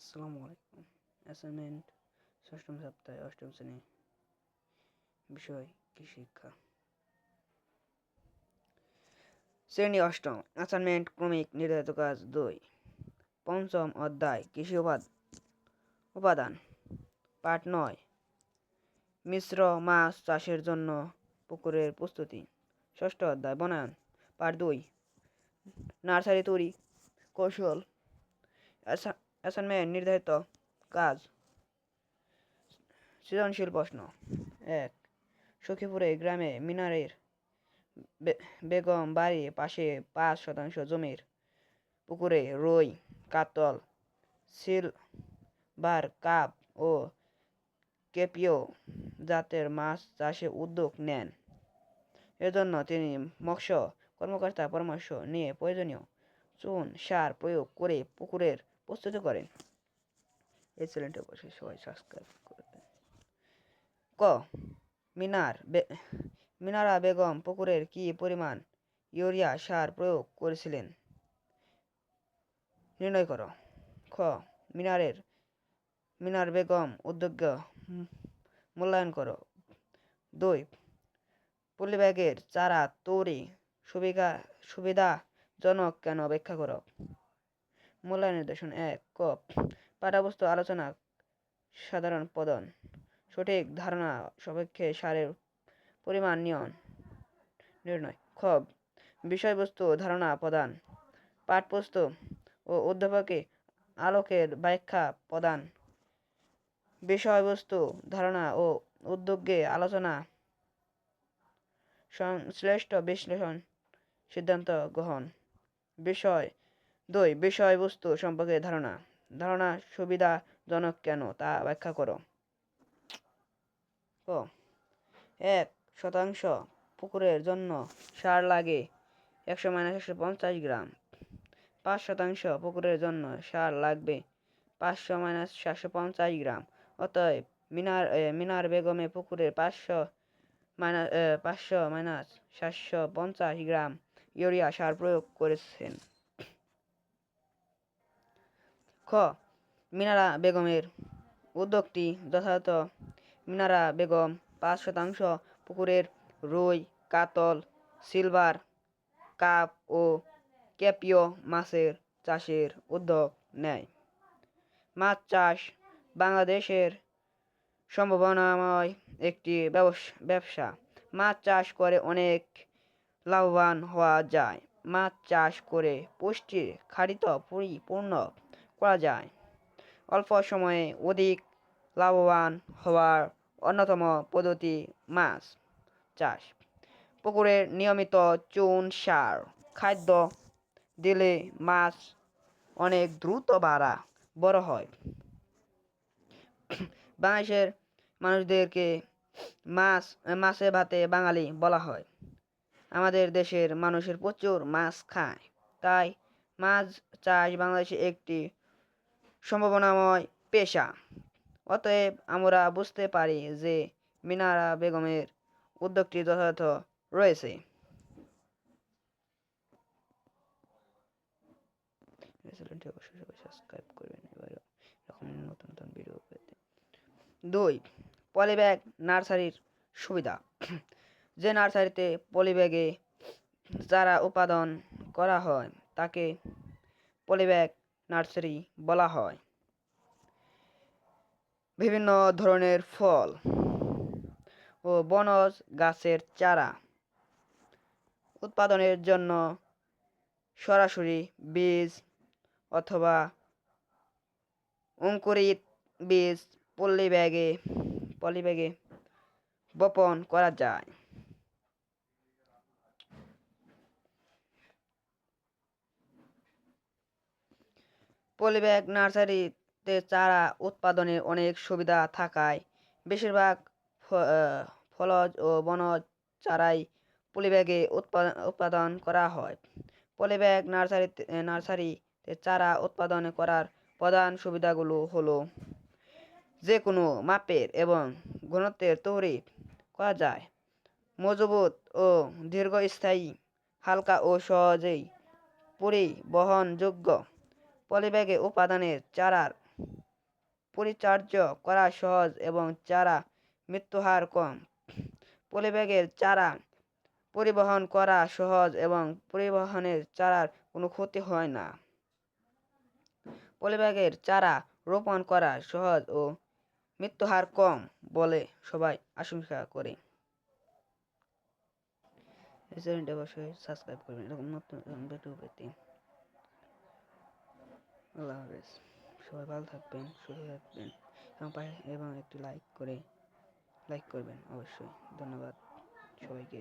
আসসালামু আলাইকুম। অ্যাসাইনমেন্ট ষষ্ঠম সপ্তাহে অষ্টম শ্রেণি, বিষয় কৃষি শিক্ষা? শ্রেণি অষ্টম অ্যাসাইনমেন্ট ক্রমিক নির্ধারিত কাজ দুই, পঞ্চম অধ্যায়, কৃষি উপাদ, উপাদান, পাঠ নয়, মিশ্র মাছ চাষের জন্য পুকুরের প্রস্তুতি, ষষ্ঠ অধ্যায়, বনায়ন, পাঠ দুই, নার্সারি তৈরি, কৌশল অ্যাসাইনমেন্ট নির্ধারিত কাজ। সৃজনশীল প্রশ্ন। এক, সখীপুরে গ্রামে মিনারের বেগম বাড়ির পাশে পাঁচ শতাংশ জমির পুকুরে রুই, কাতল, সিলভার, কাপ ও কেপিও জাতের মাছ চাষে উদ্যোগ নেন। এজন্য তিনি মৎস্য কর্মকর্তার পরামর্শ নিয়ে প্রয়োজনীয় চুন, সার প্রয়োগ করে পুকুরের প্রস্তুতি করেন। এই অবশ্যই, সবাই সাবস্ক্রাইব করবেন ক, মিনার মিনারা বেগম পুকুরের কি পরিমাণ ইউরিয়া সার প্রয়োগ করেছিলেন? নির্ণয় করো। খ, মিনারের, মিনার বেগম উদ্যোগ মূল্যায়ন করো। দুই পলিব্যাগের চারা তৈরি সুবিধা সুবিধাজনক কেন ব্যাখ্যা করো? মূল্যায়ন নির্দেশন এক। ক পাঠ্যবস্তু আলোচনা সাধারণ পদন। সঠিক ধারণা সাপেক্ষে সারের পরিমাণ নিয়ন নির্ণয়। খ, বিষয়বস্তু ধারণা প্রদান। পাঠ্যপুস্তক ও অধ্যাপকে আলোকের ব্যাখ্যা প্রদান। বিষয়বস্তু, ধারণা ও উদ্যোগে আলোচনা সংশ্লিষ্ট বিশ্লেষণ সিদ্ধান্ত গ্রহণ। বিষয় দুই, বিষয়বস্তু সম্পর্কে ধারণা। ধারণা সুবিধাজনক কেন তা ব্যাখ্যা করো। ক, এক শতাংশ পুকুরের জন্য সার লাগে একশো মাইনাস একশো পঞ্চাশ গ্রাম। পাঁচ শতাংশ পুকুরের জন্য সার লাগবে পাঁচশো মাইনাস সাতশো পঞ্চাশ গ্রাম। অতএব মিনার মিনার বেগমে পুকুরের পাঁচশো মাইনাস পাঁচশো মাইনাস সাতশো পঞ্চাশ গ্রাম ইউরিয়া সার প্রয়োগ করেছেন। খ, মিনারা বেগমের উদ্যোগটি যথাযথ। মিনারা বেগম পাঁচ শতাংশ পুকুরের রুই, কাতল, সিলভার, কাপ ও ক্যাপিও মাছের চাষের উদ্যোগ নেয়। মাছ চাষ বাংলাদেশের সম্ভাবনাময় একটি ব্যবস- মাছ চাষ করে অনেক লাভবান হওয়া যায়। মাছ চাষ করে পুষ্টির খারিত পরিপূর্ণ করা যায়। অল্প সময়ে অধিক লাভবান হওয়ার অন্যতম পদ্ধতি মাছ চাষ। পুকুরের নিয়মিত চুন, সার, খাদ্য দিলে মাছ অনেক দ্রুত বাড়া বড় হয়। বাংলাদেশের মানুষদেরকে মাছ, মাছে ভাতে বাঙালি বলা হয়। আমাদের দেশের মানুষের প্রচুর মাছ খায়। তাই মাছ চাষ বাংলাদেশে একটি সম্ভাবনাময় পেশা। অতএব আমরা বুঝতে পারি যে মিনারা বেগমের উদ্যোগটি যথাযথ রয়েছে। দুই পলিব্যাগ নার্সারির সুবিধা। যে নার্সারিতে পলিব্যাগে চারা উৎপাদন করা হয়, তাকে পলিব্যাগ নার্সারি বলা হয়। বিভিন্ন ধরনের ফল ও বনজ গাছের চারা উৎপাদনের জন্য সরাসরি বীজ অথবা অঙ্কুরিত বীজ পলি ব্যাগে পলি ব্যাগে বপন করা যায়। পলিব্যাগ, নার্সারিতে চারা উৎপাদনের অনেক সুবিধা থাকায় বেশিরভাগ ফলজ ও বনজ চারাই পলিব্যাগে উৎপাদন উৎপাদন করা হয়। পলিব্যাগ, নার্সারিতে নার্সারিতে চারা উৎপাদন করার প্রধান সুবিধাগুলো হলো যে কোনো মাপের এবং ঘনত্বের তৈরি করা যায়। মজবুত ও দীর্ঘস্থায়ী, হালকা ও সহজেই পরিবহনযোগ্য পলিব্যাগে উপাদানের চারার পরিচর্যা করা সহজ এবং চারা মৃত্যুহার কম। পলিব্যাগের চারা পরিবহন করা সহজ এবং পরিবহনের চারার কোনো ক্ষতি হয় না। পলিব্যাগের চারা রোপণ করা সহজ ও মৃত্যুহার কম বলে সবাই আশঙ্কা করে। সাবস্ক্রাইব করবেন। এরকম নতুন ভিডিও পেতে। আল্লাহ হাফেজ। সবাই ভালো থাকবেন, সুস্থ থাকবেন এবং পাশে এবং একটি লাইক করে লাইক করবেন অবশ্যই। ধন্যবাদ সবাইকে।